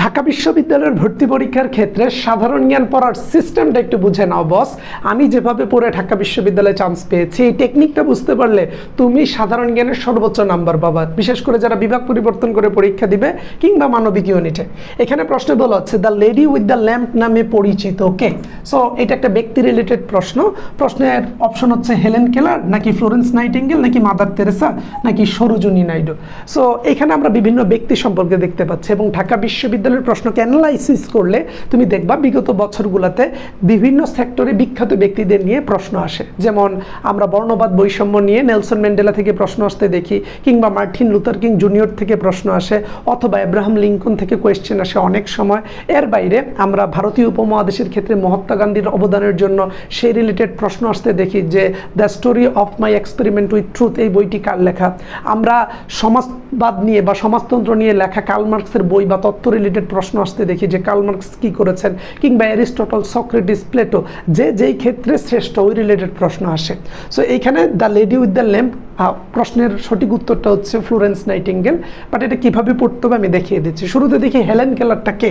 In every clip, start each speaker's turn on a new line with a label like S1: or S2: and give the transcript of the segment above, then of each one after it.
S1: ঢাকা বিশ্ববিদ্যালয়ের ভর্তি পরীক্ষার ক্ষেত্রে সাধারণ জ্ঞান পড়ার সিস্টেমটা একটু বুঝে নাও, বস। আমি যেভাবে পড়ে ঢাকা বিশ্ববিদ্যালয়ে চান্স পেয়েছি, এই টেকনিকটা বুঝতে পারলে তুমি সাধারণ জ্ঞানের সর্বোচ্চ নাম্বার পাবা। বিশেষ করে যারা বিভাগ পরিবর্তন করে পরীক্ষা দিবে কিংবা মানবিক ইউনিটে এখানে প্রশ্ন বলা হচ্ছে the lady with the lamp নামে পরিচিত ওকে সো এটা একটা ব্যক্তি রিলেটেড প্রশ্ন। প্রশ্নের অপশন হচ্ছে হেলেন কেলার নাকি ফ্লোরেন্স নাইটিঙ্গেল নাকি মাদার তেরেসা নাকি সরোজনী নাইডু? সো এখানে আমরা বিভিন্ন ব্যক্তি সম্পর্কে দেখতে পাচ্ছি এবং ঢাকা বিশ্ববিদ্যালয়ের প্রশ্নকে অ্যানালাইসিস করলে তুমি দেখবা বিগত বছরগুলোতে বিভিন্ন সেক্টরে বিখ্যাত ব্যক্তিদের নিয়ে প্রশ্ন আসে। যেমন আমরা বর্ণবাদ বৈষম্য নিয়ে নেলসন ম্যান্ডেলা থেকে প্রশ্ন আসতে দেখি, কিংবা মার্টিন লুথার কিং জুনিয়র থেকে প্রশ্ন আসে, অথবা এব্রাহাম লিঙ্কন থেকে কোয়েশ্চেন আসে অনেক সময়। এর বাইরে আমরা ভারতীয় উপমহাদেশের ক্ষেত্রে মহাত্মা গান্ধীর অবদানের জন্য সেই রিলেটেড প্রশ্ন আসতে দেখি যে the story of my experiment with truth এই বইটি কার লেখা? আমরা সমাজবাদ নিয়ে বা সমাজতন্ত্র নিয়ে লেখা কার্ল মার্কসের বই বা তত্ত্ব রিলেটেড প্রশ্ন আসতে দেখি যে কার্ল মার্কস কী করেছেন কিংবা অ্যারিস্টটল সক্রেটিস প্লেটো যে যেই ক্ষেত্রে শ্রেষ্ঠ ওই রিলেটেড প্রশ্ন আসে। সো এইখানে the lady with the lamp প্রশ্নের সঠিক উত্তরটা হচ্ছে ফ্লোরেন্স নাইটিঙ্গেল বাট এটা কীভাবে পড়তে হবে আমি দেখিয়ে দিচ্ছি। শুরুতে দেখি হেলেন কেলারটা কে?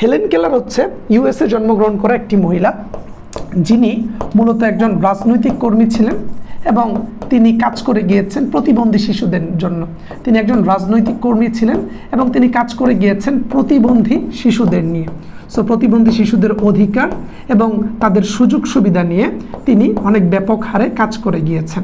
S1: হেলেন কেলার হচ্ছে ইউএসএ জন্মগ্রহণ করা একটি মহিলা, যিনি মূলত একজন রাজনৈতিক কর্মী ছিলেন। এবং তিনি কাজ করে গিয়েছেন প্রতিবন্ধী শিশুদের জন্য। তিনি একজন রাজনৈতিক কর্মী ছিলেন এবং তিনি কাজ করে গিয়েছেন প্রতিবন্ধী শিশুদের নিয়ে। সো প্রতিবন্ধী শিশুদের অধিকার এবং তাদের সুযোগ সুবিধা নিয়ে তিনি অনেক ব্যাপক হারে কাজ করে গিয়েছেন।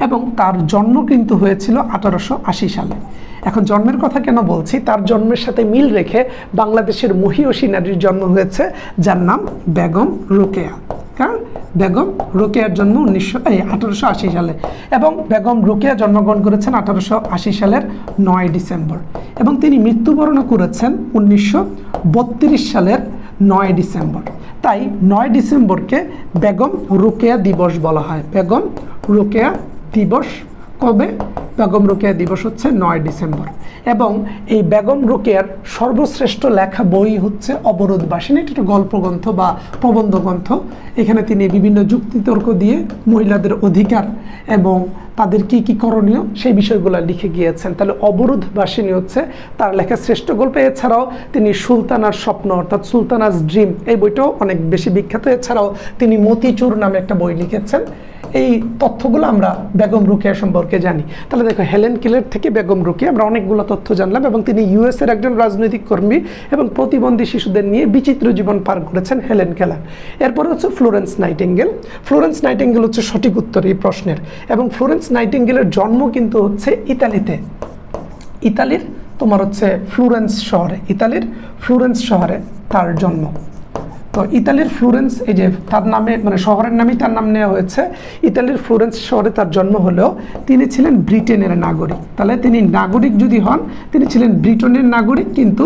S1: এবং তার জন্ম কিন্তু হয়েছিল আঠারোশো আশি সালে। এখন জন্মের কথা কেন বলছি? তার জন্মের সাথে মিল রেখে বাংলাদেশের মহিয়সী নারীর জন্ম হয়েছে, যার নাম বেগম রোকেয়া। কারণ বেগম রোকেয়ার জন্ম উনিশশো, এই আঠারোশো আশি সালে এবং বেগম রোকেয়া জন্মগ্রহণ করেছেন আঠারোশো আশি সালের নয় ডিসেম্বর এবং তিনি মৃত্যুবরণ করেছেন উনিশশো বত্রিশ সালের নয় ডিসেম্বর। তাই নয় ডিসেম্বরকে বেগম রোকেয়া দিবস বলা হয়। বেগম রোকেয়া দিবস কবে? বেগম রোকেয়া দিবস হচ্ছে নয় ডিসেম্বর। এবং এই বেগম রোকেয়ার সর্বশ্রেষ্ঠ লেখা বই হচ্ছে অবরোধ বাসিনী এটা একটা গল্পগ্রন্থ বা প্রবন্ধ গ্রন্থ। এখানে তিনি বিভিন্ন যুক্তিতর্ক দিয়ে মহিলাদের অধিকার এবং তাদের কি কি করণীয় সেই বিষয়গুলো লিখে গিয়েছেন। তাহলে অবরোধ বাসিনী হচ্ছে তার লেখা শ্রেষ্ঠ গল্প। এছাড়াও তিনি সুলতানার স্বপ্ন, অর্থাৎ সুলতানাস ড্রিম, এই বইটাও অনেক বেশি বিখ্যাত। এছাড়াও তিনি মতিচুর নামে একটা বই লিখেছেন। এই তথ্যগুলো আমরা বেগম রুকিয়া সম্পর্কে জানি। তাহলে দেখো, হেলেন কিলের থেকে বেগম রুকিয়া, আমরা অনেকগুলো তথ্য জানলাম এবং তিনি ইউএসের একজন রাজনৈতিক কর্মী এবং প্রতিবন্ধী শিশুদের নিয়ে বিচিত্র জীবন পার করেছেন হেলেন কেলার। এরপর হচ্ছে ফ্লোরেন্স নাইটিঙ্গেল। ফ্লোরেন্স নাইটিঙ্গেল হচ্ছে সঠিক উত্তর এই প্রশ্নের। এবং ফ্লোরেন্স নাইটিঙ্গেলের জন্ম কিন্তু হচ্ছে ইতালিতে। ইতালির, তোমার হচ্ছে ফ্লোরেন্স শহরে। ইতালির ফ্লোরেন্স শহরে তার জন্ম। তো ইতালির ফ্লোরেন্স, এই যে তার নামে মানে শহরের নামেই তার নাম নেওয়া হয়েছে। ইতালির ফ্লোরেন্স শহরে তার জন্ম হলেও তিনি ছিলেন ব্রিটেনের নাগরিক। তাহলে তিনি নাগরিক যদি হন, তিনি ছিলেন ব্রিটেনের নাগরিক, কিন্তু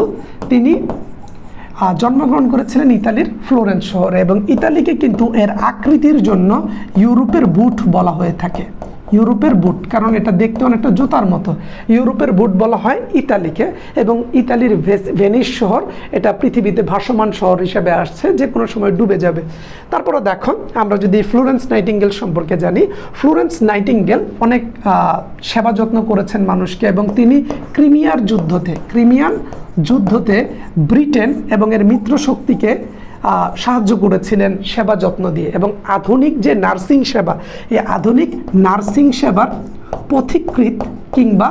S1: তিনি জন্মগ্রহণ করেছিলেন ইতালির ফ্লোরেন্স শহরে এবং ইতালিকে কিন্তু এর আকৃতির জন্য ইউরোপের বুট বলা হয়ে থাকে। ইউরোপের বুট, কারণ এটা দেখতে অনেকটা জুতার মতো। ইউরোপের বুট বলা হয় ইতালিকে, এবং ইতালির ভেনিস শহর, এটা পৃথিবীতে ভাসমান শহর হিসেবে আসছে, যে কোনো সময় ডুবে যাবে। তারপরে দেখো, আমরা যদি ফ্লোরেন্স নাইটিঙ্গেল সম্পর্কে জানি ফ্লোরেন্স নাইটিঙ্গেল অনেক সেবা যত্ন করেছেন মানুষকে, এবং তিনি ক্রিমিয়ার যুদ্ধতে, ক্রিমিয়ান যুদ্ধতে ব্রিটেন এবং এর মিত্র শক্তিকে সাহায্য করেছিলেন সেবা যত্ন দিয়ে। এবং আধুনিক যে নার্সিং সেবা, এই আধুনিক নার্সিং সেবার পথিকৃত কিংবা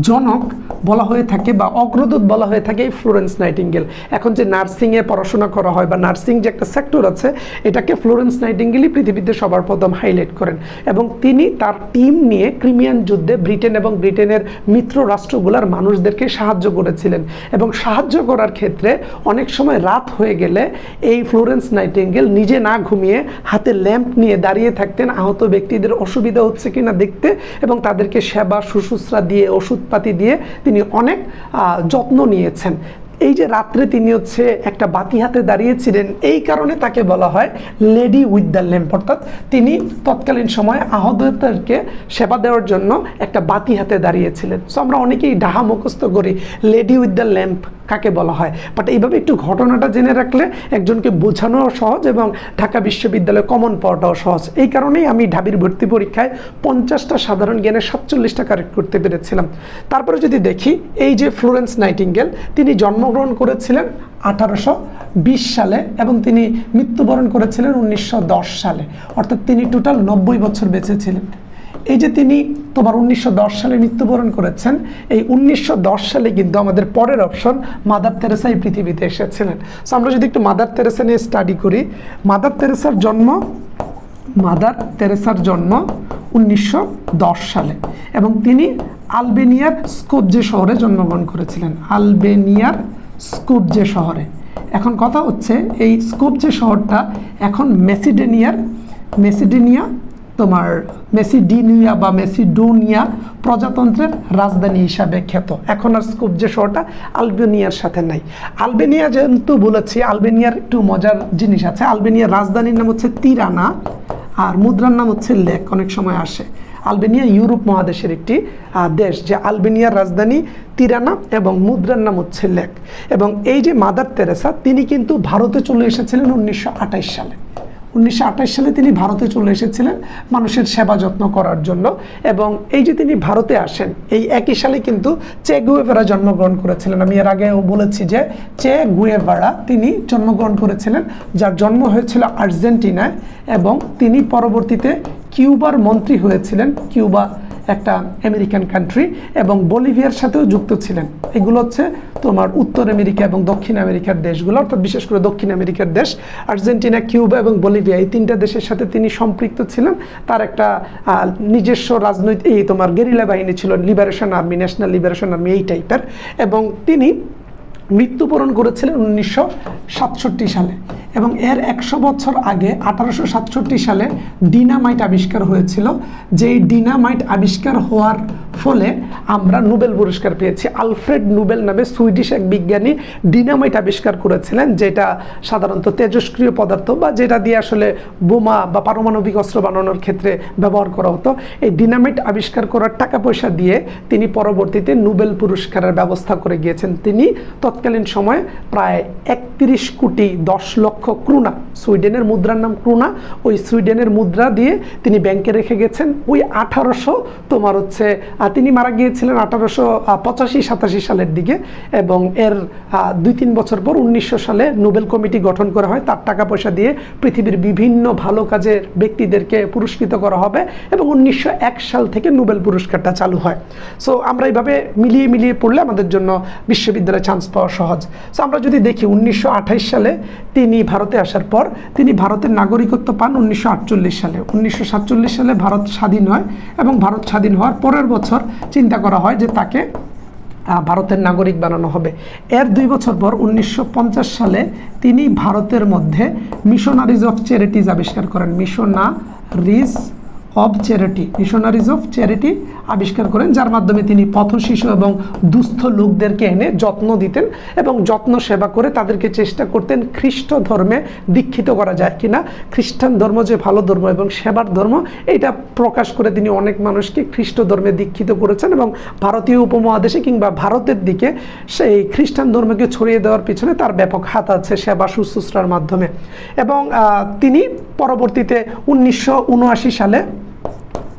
S1: জনক বলা হয়ে থাকে বা অগ্রদূত বলা হয়ে থাকে ফ্লোরেন্স নাইটিঙ্গেল এখন যে নার্সিংয়ে পড়াশোনা করা হয় বা নার্সিং যে একটা সেক্টর আছে, এটাকে ফ্লোরেন্স নাইটিঙ্গেলই পৃথিবীতে সবার প্রথম হাইলাইট করেন। এবং তিনি তার টিম নিয়ে ক্রিমিয়ান যুদ্ধে ব্রিটেন এবং ব্রিটেনের মিত্র রাষ্ট্রগুলোর মানুষদেরকে সাহায্য করেছিলেন। এবং সাহায্য করার ক্ষেত্রে অনেক সময় রাত হয়ে গেলে এই ফ্লোরেন্স নাইটিঙ্গেল নিজে না ঘুমিয়ে হাতে ল্যাম্প নিয়ে দাঁড়িয়ে থাকতেন। আহত ব্যক্তিদের অসুবিধা হচ্ছে কিনা দেখতে এবং তাদেরকে সেবা, শুশ্রূষা দিয়ে ওষুধপাতি দিয়ে তিনি অনেক যত্ন নিয়েছেন। এই যে রাত্রে তিনি হচ্ছে একটা বাতি হাতে দাঁড়িয়েছিলেন, এই কারণে তাকে বলা হয় লেডি উইথ দ্য ল্যাম্প। অর্থাৎ তিনি তৎকালীন সময়ে আহতদেরকে সেবা দেওয়ার জন্য একটা বাতি হাতে দাঁড়িয়েছিলেন। সো আমরা অনেকেই ডাহা মুখস্থ করি, লেডি উইথ দ্য ল্যাম্প। কাকে বলা হয়। বাট এইভাবে একটু ঘটনাটা জেনে রাখলে একজনকে বোঝানো সহজ এবং ঢাকা বিশ্ববিদ্যালয়ে কমন পাওয়াটাও সহজ। এই কারণেই আমি ঢাবির ভর্তি পরীক্ষায় পঞ্চাশটা সাধারণ জ্ঞানে সাতচল্লিশটা কারেক্ট করতে পেরেছিলাম। তারপরে যদি দেখি, এই যে ফ্লোরেন্স নাইটিঙ্গেল তিনি জন্মগ্রহণ করেছিলেন আঠারোশো বিশ সালে এবং তিনি মৃত্যুবরণ করেছিলেন উনিশশো দশ সালে। অর্থাৎ তিনি টোটাল নব্বই বছর বেঁচে ছিলেন। এই যে তিনি তোমার উনিশশো দশ সালে মৃত্যুবরণ করেছেন, এই উনিশশো দশ সালে কিন্তু আমাদের পরের অপশন মাদার তেরেসা এই পৃথিবীতে এসেছিলেন। সো আমরা যদি একটু মাদার তেরেসা নিয়ে স্টাডি করি, মাদার তেরেসার জন্ম, মাদার তেরেসার জন্ম উনিশশো দশ সালে এবং তিনি আলবেনিয়ার স্কোপজে শহরে জন্মগ্রহণ করেছিলেন, আলবেনিয়ার স্কোপজে শহরে। এখন কথা হচ্ছে, এই স্কোপজে শহরটা এখন মেসিডেনিয়ার, মেসিডেনিয়া তোমার মেসিডিনিয়া বা মেসিডোনিয়া প্রজাতন্ত্রের রাজধানী হিসাবে খ্যাত। এখন আর স্কোপ যে শোটা আলবেনিয়ার সাথে নাই। আলবেনিয়া যেহেতু বলেছি, আলবেনিয়ার একটু মজার জিনিস আছে। আলবেনিয়ার রাজধানীর নাম হচ্ছে তিরানা আর মুদ্রার নাম হচ্ছে লেক, অনেক সময় আসে। আলবেনিয়া ইউরোপ মহাদেশের একটি দেশ যে আলবেনিয়ার রাজধানী তিরানা এবং মুদ্রার নাম হচ্ছে লেক। এবং এই যে মাদার তেরেসা, তিনি কিন্তু ভারতে চলে এসেছিলেন উনিশশো আঠাশ সালে। উনিশশো আঠাশ সালে তিনি ভারতে চলে এসেছিলেন মানুষের সেবা যত্ন করার জন্য। এবং এই যে তিনি ভারতে আসেন, এই একই সালে কিন্তু চে গুয়েভারা জন্মগ্রহণ করেছিলেন। আমি এর আগেও বলেছি যে চে গুয়েভারা তিনি জন্মগ্রহণ করেছিলেন, যার জন্ম হয়েছিল আর্জেন্টিনায় এবং তিনি পরবর্তীতে কিউবার মন্ত্রী হয়েছিলেন। কিউবা একটা আমেরিকান কান্ট্রি এবং বলিভিয়ার সাথেও যুক্ত ছিলেন। এগুলো হচ্ছে তোমার উত্তর আমেরিকা এবং দক্ষিণ আমেরিকার দেশগুলো, অর্থাৎ বিশেষ করে দক্ষিণ আমেরিকার দেশ। আর্জেন্টিনা, কিউবা এবং বলিভিয়া এই তিনটা দেশের সাথে তিনি সম্পৃক্ত ছিলেন। তার একটা নিজস্ব রাজনৈতিক, এই তোমার গেরিলা বাহিনী ছিল liberation army national liberation army এই টাইপের এবং তিনি মৃত্যুবরণ করেছিলেন উনিশশো সাতষট্টি সালে এবং এর একশো বছর আগে আঠারোশো সাতষট্টি সালে ডিনামাইট আবিষ্কার হয়েছিল। যেই ডিনামাইট আবিষ্কার হওয়ার ফলে আমরা নোবেল পুরস্কার পেয়েছি। আলফ্রেড নোবেল নামে সুইডিশ এক বিজ্ঞানী ডিনামাইট আবিষ্কার করেছিলেন, যেটা সাধারণত তেজস্ক্রিয় পদার্থ বা যেটা দিয়ে আসলে বোমা বা পারমাণবিক অস্ত্র বানানোর ক্ষেত্রে ব্যবহার করা হতো। এই ডিনামাইট আবিষ্কার করার টাকা পয়সা দিয়ে তিনি পরবর্তীতে নোবেল পুরস্কারের ব্যবস্থা করে গিয়েছেন। তিনি তৎকালীন সময়ে প্রায় একত্রিশ কোটি দশ লক্ষ ক্রুনা, সুইডেনের মুদ্রার নাম ক্রুনা, ওই সুইডেনের মুদ্রা দিয়ে তিনি ব্যাংকে রেখে গেছেন। ওই আঠারোশো তোমার হচ্ছে তিনি মারা গিয়েছিলেন আঠারোশো পঁচাশি, সাতাশি সালের দিকে এবং এর দুই তিন বছর পর উনিশশো সালে নোবেল কমিটি গঠন করা হয়। তার টাকা পয়সা দিয়ে পৃথিবীর বিভিন্ন ভালো কাজের ব্যক্তিদেরকে পুরস্কৃত করা হবে এবং উনিশশো এক সাল থেকে নোবেল পুরস্কারটা চালু হয়। সো আমরা এইভাবে মিলিয়ে মিলিয়ে পড়লে আমাদের জন্য বিশ্ববিদ্যালয়ে চান্স পাওয়া সহজ। সো আমরা যদি দেখি উনিশশো আঠাশ সালে তিনি ভারতে আসার পর তিনি ভারতের নাগরিকত্ব পান উনিশশো আটচল্লিশ সালে। উনিশশো সাতচল্লিশ সালে ভারত স্বাধীন হয় এবং ভারত স্বাধীন হওয়ার পরের বছর চিন্তা করা হয় যে তাকে ভারতের নাগরিক বানানো হবে। এর দুই বছর পর উনিশশো পঞ্চাশ সালে তিনি ভারতের মধ্যে মিশনারিজ অফ চ্যারিটিজ আবিষ্কার করেন। Missionaries of charity missionaries of charity আবিষ্কার করেন, যার মাধ্যমে তিনি পথ শিশু এবং দুস্থ লোকদেরকে এনে যত্ন দিতেন এবং যত্ন সেবা করে তাদেরকে চেষ্টা করতেন খ্রিস্ট ধর্মে দীক্ষিত করা যায় কিনা। খ্রিস্টান ধর্ম যে ভালো ধর্ম এবং সেবার ধর্ম, এটা প্রকাশ করে তিনি অনেক মানুষকে খ্রিস্ট ধর্মে দীক্ষিত করেছেন এবং ভারতীয় উপমহাদেশে কিংবা ভারতের দিকে সেই খ্রিস্টান ধর্মকে ছড়িয়ে দেওয়ার পিছনে তার ব্যাপক হাত আছে সেবা শুশ্রূষার মাধ্যমে। এবং তিনি পরবর্তীতে উনিশশো উনআশি সালে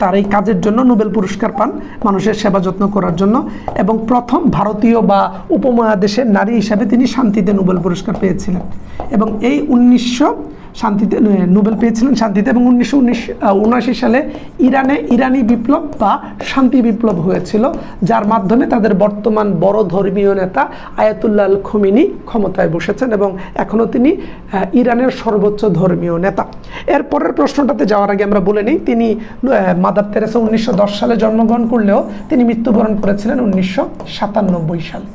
S1: তার এই কাজের জন্য নোবেল পুরস্কার পান মানুষের সেবা যত্ন করার জন্য এবং প্রথম ভারতীয় বা উপমহাদেশের নারী হিসাবে তিনি শান্তিতে নোবেল পুরস্কার পেয়েছিলেন। এবং এই উনিশশো শান্তিতে নোবেল পেয়েছিলেন শান্তিতে এবং উনিশশো উনআশি সালে ইরানে ইরানি বিপ্লব বা শান্তি বিপ্লব হয়েছিল, যার মাধ্যমে তাদের বর্তমান বড় ধর্মীয় নেতা আয়াতুল্লাহ খমিনি ক্ষমতায় বসেছেন এবং এখনও তিনি ইরানের সর্বোচ্চ ধর্মীয় নেতা। এর পরের প্রশ্নটাতে যাওয়ার আগে আমরা বলে নিই, তিনি মাদার তেরেসা উনিশশো সালে জন্মগ্রহণ করলেও তিনি মৃত্যুবরণ করেছিলেন উনিশশো সাতানব্বই সালে।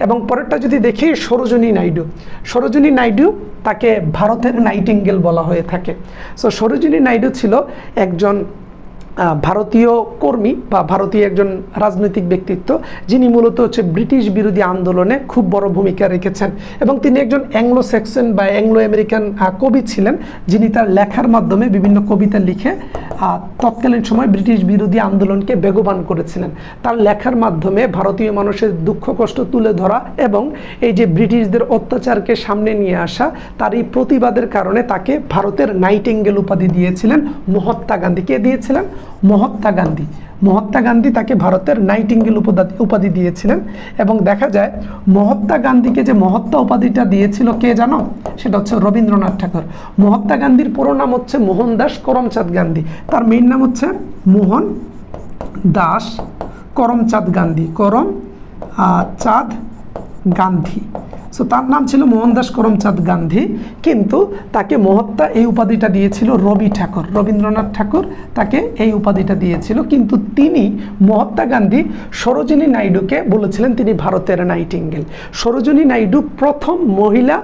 S1: এবং পরেরটা যদি দেখি, সরোজনী নাইডু। সরোজনী নাইডু তাকে ভারতের নাইটিঙ্গেল বলা হয়ে থাকে। সো সরোজনী নাইডু ছিল একজন ভারতীয় কর্মী বা ভারতীয় একজন রাজনৈতিক ব্যক্তিত্ব, যিনি মূলত হচ্ছে ব্রিটিশ বিরোধী আন্দোলনে খুব বড় ভূমিকা রেখেছেন। এবং তিনি একজন অ্যাংলো সেকশন বা অ্যাংলো আমেরিকান কবি ছিলেন, যিনি তার লেখার মাধ্যমে বিভিন্ন কবিতা লিখে তৎকালীন সময় ব্রিটিশ বিরোধী আন্দোলনকে বেগবান করেছিলেন। তার লেখার মাধ্যমে ভারতীয় মানুষের দুঃখ, কষ্ট তুলে ধরা এবং এই যে ব্রিটিশদের অত্যাচারকে সামনে নিয়ে আসা তার এই প্রতিবাদের কারণে তাকে ভারতের নাইটেঙ্গেল উপাধি দিয়েছিলেন মহাত্মা গান্ধীকে দিয়েছিলেন। মহাত্মা গান্ধী। মহাত্মা গান্ধী তাকে ভারতের নাইটিঙ্গেল উপাধি উপাধি দিয়েছিলেন এবং দেখা যায় মহাত্মা গান্ধীকে যে মহাত্মা উপাধিটা দিয়েছিল কে জানো? সেটা হচ্ছে রবীন্দ্রনাথ ঠাকুর। মহাত্মা গান্ধীর পুরো নাম হচ্ছে মোহনদাস করমচাঁদ গান্ধী। তার মেইন নাম হচ্ছে মোহন দাস করমচাঁদ গান্ধী। করম চাঁদ গান্ধী। সো তার নাম ছিল মোহনদাস করমচাঁদ গান্ধী, কিন্তু তাকে মহাত্মা এই উপাধিটা দিয়েছিল রবি ঠাকুর, রবীন্দ্রনাথ ঠাকুর তাকে এই উপাধিটা দিয়েছিল। কিন্তু তিনি মহাত্মা গান্ধী সরোজিনী নাইডুকে বলেছিলেন তিনি ভারতের নাইটিঙ্গেল সরোজিনী নাইডু প্রথম মহিলা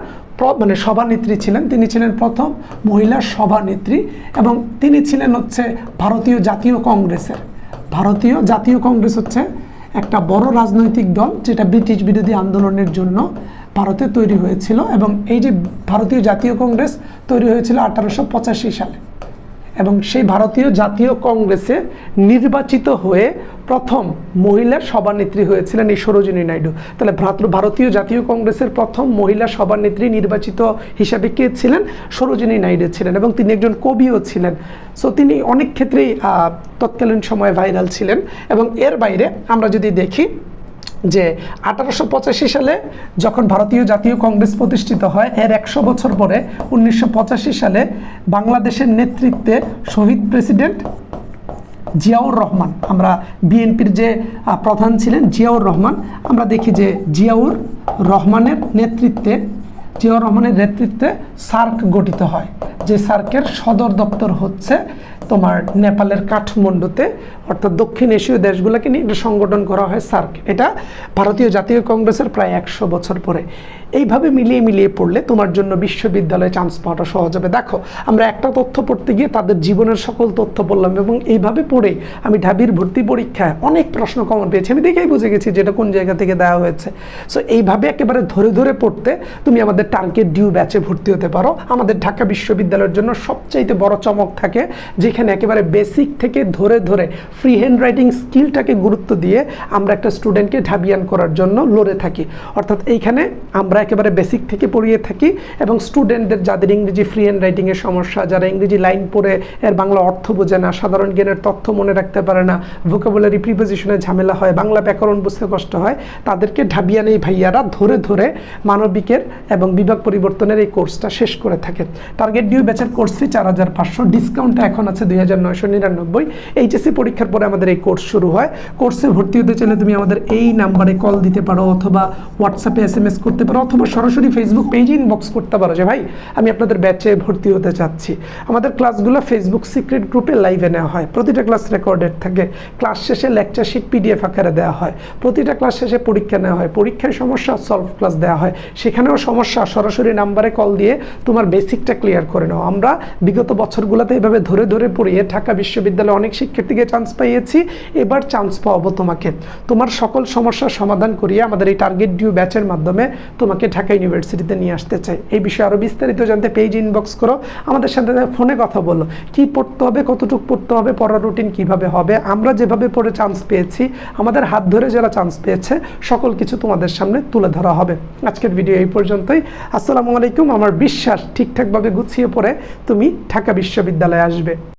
S1: মানে সভানেত্রী ছিলেন। তিনি ছিলেন প্রথম মহিলা সভানেত্রী এবং তিনি ছিলেন হচ্ছে ভারতীয় জাতীয় কংগ্রেসের। ভারতীয় জাতীয় কংগ্রেস হচ্ছে একটা বড় রাজনৈতিক দল যেটা ব্রিটিশ বিরোধী আন্দোলনের জন্য ভারতে তৈরি হয়েছিল এবং এই যে ভারতীয় জাতীয় কংগ্রেস তৈরি হয়েছিল আঠারোশো পঁচাশি সালে এবং সেই ভারতীয় জাতীয় কংগ্রেসে নির্বাচিত হয়ে প্রথম মহিলা সভানেত্রী হয়েছিলেন এই সরোজিনী নাইডু। তাহলে ভারত- ভারতীয় জাতীয় কংগ্রেসের প্রথম মহিলা সভানেত্রী নির্বাচিত হিসাবে কে ছিলেন? সরোজিনী নাইডু ছিলেন এবং তিনি একজন কবিও ছিলেন। সো তিনি অনেক ক্ষেত্রেই তৎকালীন সময়ে ভাইরাল ছিলেন এবং এর বাইরে আমরা যদি দেখি যে আঠারোশো পঁচাশি সালে যখন ভারতীয় জাতীয় কংগ্রেস প্রতিষ্ঠিত হয়, এর একশো বছর পরে উনিশশো পঁচাশি সালে বাংলাদেশের নেতৃত্বে শহীদ প্রেসিডেন্ট জিয়াউর রহমান। আমরা বিএনপির যে প্রধান ছিলেন জিয়াউর রহমান, আমরা দেখি যে জিয়াউর রহমানের নেতৃত্বে, জিয়াউর রহমানের নেতৃত্বে সার্ক গঠিত হয়। যে সার্কের সদর দপ্তর হচ্ছে তোমার নেপালের কাঠমান্ডুতে, অর্থাৎ দক্ষিণ এশীয় দেশগুলোকে নিয়ে সংগঠন করা হয় সার্ক। এটা ভারতীয় জাতীয় কংগ্রেসের প্রায় একশো বছর পরে। এইভাবে মিলিয়ে মিলিয়ে পড়লে তোমার জন্য বিশ্ববিদ্যালয়ে চান্স পাওয়াটা সহজ হবে। দেখো, আমরা একটা তথ্য পড়তে গিয়ে তাদের জীবনের সকল তথ্য বললাম এবং এইভাবে পড়ে আমি ঢাবির ভর্তি পরীক্ষায় অনেক প্রশ্ন কমন পেয়েছি। আমি দেখেই বুঝে গেছি যেটা কোন জায়গা থেকে দেওয়া হয়েছে। সো এইভাবে একেবারে ধরে ধরে পড়তে তুমি আমাদের টার্গেট ডিউ ব্যাচে ভর্তি হতে পারো। আমাদের ঢাকা বিশ্ববিদ্যালয়ের জন্য সবচাইতে বড় চমক থাকে, যেখানে একেবারে বেসিক থেকে ধরে ধরে ফ্রি হ্যান্ড রাইটিং স্কিলটাকে গুরুত্ব দিয়ে আমরা একটা স্টুডেন্টকে ঢাবিয়ান করার জন্য লড়ে থাকি। অর্থাৎ এইখানে আমরা একেবারে বেসিক থেকে পড়িয়ে থাকি এবং স্টুডেন্টদের যাদের ইংরেজি ফ্রি হ্যান্ড রাইটিংয়ের সমস্যা, যারা ইংরেজি লাইন পড়ে, এর বাংলা অর্থ বোঝে না, সাধারণ জ্ঞানের তথ্য মনে রাখতে পারে না ভোকাবুলারি প্রিপোজিশনে ঝামেলা হয়, বাংলা ব্যাকরণ বুঝতে কষ্ট হয়, তাদেরকে ঢাবিয়ান এই ভাইয়ারা ধরে ধরে মানবিকের এবং বিভাগ পরিবর্তনের এই কোর্সটা শেষ করে থাকে। টার্গেট ডিউ ব্যাচের কোর্স ফি চার হাজার পাঁচশো ডিসকাউন্টটা এখন আছে দুই হাজার নয়শো নিরানব্বই। এইচএসসি পরীক্ষার পরে আমাদের এই কোর্স শুরু হয়। কোর্সে ভর্তি হতে চাইলে তুমি আমাদের এই নাম্বারে কল দিতে পারো অথবা হোয়াটসঅ্যাপে এস এম এস করতে পারো অথবা সরাসরি ফেসবুক পেজে ইনবক্স করতে পারো যে, ভাই, আমি আপনাদের ব্যাচে ভর্তি হতে চাচ্ছি। আমাদের ক্লাসগুলো ফেসবুক সিক্রেট গ্রুপে লাইভে নেওয়া হয়। প্রতিটা ক্লাস রেকর্ডেড থাকে। ক্লাস শেষে লেকচার শিট পিডিএফ আকারে দেওয়া হয়। প্রতিটা ক্লাস শেষে পরীক্ষা নেওয়া হয়। পরীক্ষায় সমস্যা সলভ ক্লাস দেওয়া হয়। সেখানেও সমস্যা, সরাসরি নাম্বারে কল দিয়ে তোমার বেসিকটা ক্লিয়ার করে নাও। আমরা বিগত বছরগুলোতে এভাবে ধরে ধরে পড়িয়ে ঢাকা বিশ্ববিদ্যালয়ে অনেক শিক্ষার্থীকে চান্স পাইয়েছি এবার চান্স পাওয়াবো তোমাকে। তোমার সকল সমস্যার সমাধান করিয়ে আমাদের এই টার্গেট ডিউ ব্যাচের মাধ্যমে তোমাকে ঢাকা ইউনিভার্সিটিতে নিয়ে আসতে চাই। এই বিষয়ে আরও বিস্তারিত জানতে পেজ ইনবক্স করো। আমাদের সাথে ফোনে কথা বলো। কি পড়তে হবে, কতটুকু পড়তে হবে, পড়ার রুটিন কীভাবে হবে? আমরা যেভাবে পড়ে চান্স পেয়েছি, আমাদের হাত ধরে যারা চান্স পেয়েছে, সকল কিছু তোমাদের সামনে তুলে ধরা হবে। আজকের ভিডিও এই পর্যন্তই। আসসালামু আলাইকুম। আমার বিশ্বাস ঠিকঠাকভাবে গুছিয়ে পড়ে তুমি ঢাকা বিশ্ববিদ্যালয়ে আসবে।